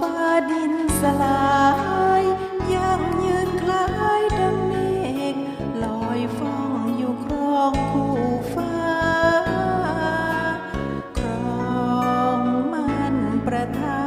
ฟ้าดินสลายยังยืนคล้ายดังเมฆลอยฟองอยู่ครองผู้ฟ้า ครองมันประทา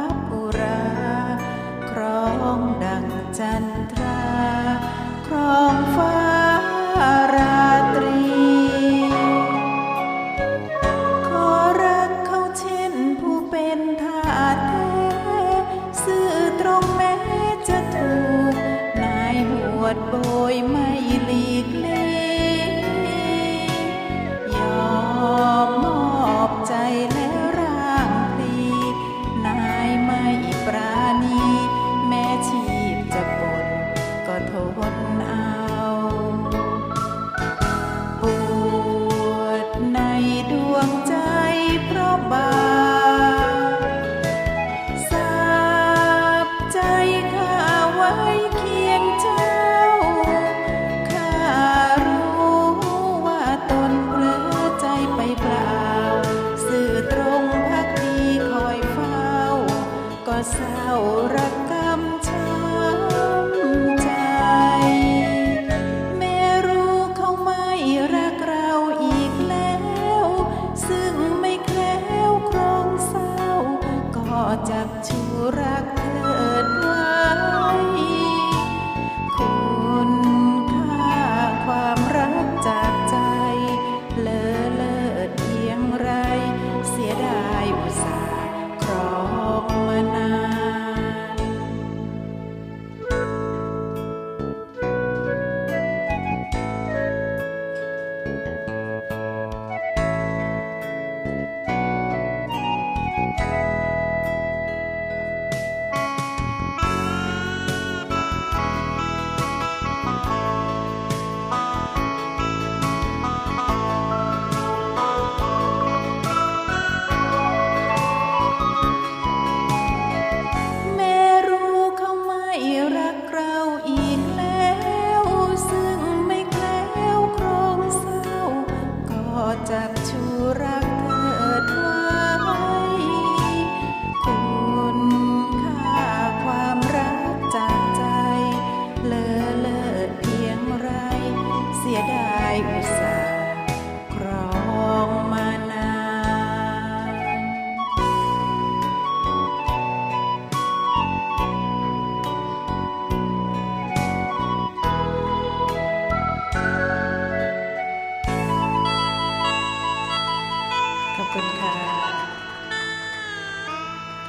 sao